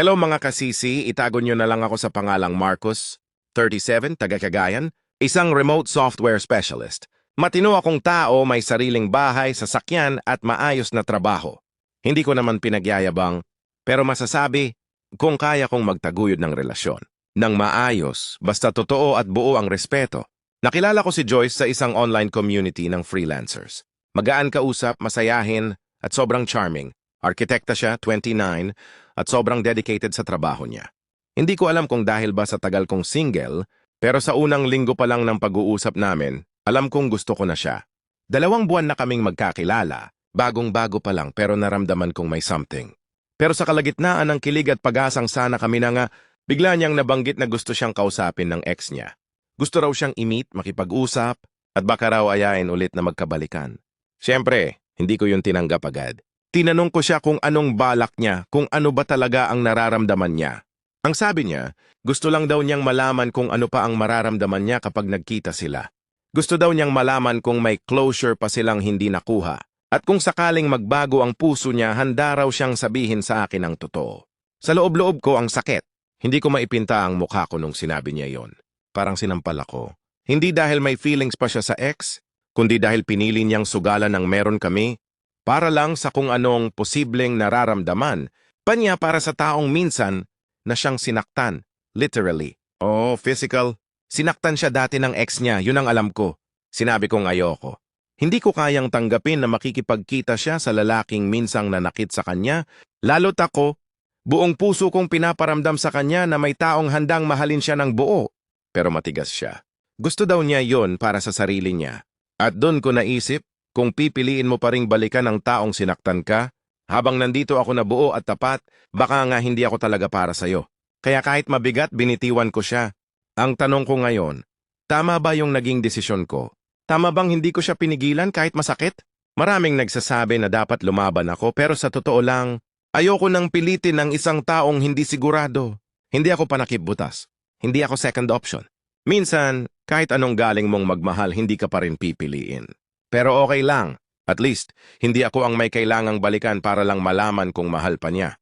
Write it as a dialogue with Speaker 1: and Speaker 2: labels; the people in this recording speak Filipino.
Speaker 1: Hello mga kasisi, itago nyo na lang ako sa pangalang Marcos, 37, taga Cagayan, isang remote software specialist. Matino akong tao, may sariling bahay, sasakyan at maayos na trabaho. Hindi ko naman pinagyayabang, pero masasabi kung kaya kong magtaguyod ng relasyon. Nang maayos, basta totoo at buo ang respeto. Nakilala ko si Joyce sa isang online community ng freelancers. Magaan kausap, masayahin, at sobrang charming. Arkitekta siya, 29, at sobrang dedicated sa trabaho niya. Hindi ko alam kung dahil ba sa tagal kong single, pero sa unang linggo pa lang ng pag-uusap namin, alam kong gusto ko na siya. Dalawang buwan na kaming magkakilala, bagong-bago pa lang pero naramdaman kong may something. Pero sa kalagitnaan ng kilig at pag-asang sana kami na nga, bigla niyang nabanggit na gusto siyang kausapin ng ex niya. Gusto raw siyang i-meet, makipag-usap, at baka raw ayain ulit na magkabalikan. Siyempre, hindi ko yun tinanggap agad. Tinanong ko siya kung anong balak niya, kung ano ba talaga ang nararamdaman niya. Ang sabi niya, gusto lang daw niyang malaman kung ano pa ang mararamdaman niya kapag nagkita sila. Gusto daw niyang malaman kung may closure pa silang hindi nakuha. At kung sakaling magbago ang puso niya, handa raw siyang sabihin sa akin ang totoo. Sa loob-loob ko ang sakit. Hindi ko maipinta ang mukha ko nung sinabi niya yon. Parang sinampal ako. Hindi dahil may feelings pa siya sa ex, kundi dahil pinili niyang sugalan ng meron kami para lang sa kung anong posibleng nararamdaman pa niya para sa taong minsan na siyang sinaktan, literally. Oh, physical. Sinaktan siya dati ng ex niya, yun ang alam ko. Sinabi kong ayoko. Hindi ko kayang tanggapin na makikipagkita siya sa lalaking minsang nanakit sa kanya, lalo't ako, buong puso kong pinaparamdam sa kanya na may taong handang mahalin siya ng buo. Pero matigas siya. Gusto daw niya yon para sa sarili niya. At doon ko naisip, kung pipiliin mo pa ring balikan ang taong sinaktan ka, habang nandito ako na buo at tapat, baka nga hindi ako talaga para sa'yo. Kaya kahit mabigat, binitiwan ko siya. Ang tanong ko ngayon, tama ba yung naging desisyon ko? Tama bang hindi ko siya pinigilan kahit masakit? Maraming nagsasabi na dapat lumaban ako pero sa totoo lang, ayoko nang pilitin ng isang taong hindi sigurado. Hindi ako panakipbutas. Hindi ako second option. Minsan, kahit anong galing mong magmahal, hindi ka pa rin pipiliin. Pero okay lang. At least, hindi ako ang may kailangang balikan para lang malaman kung mahal pa niya.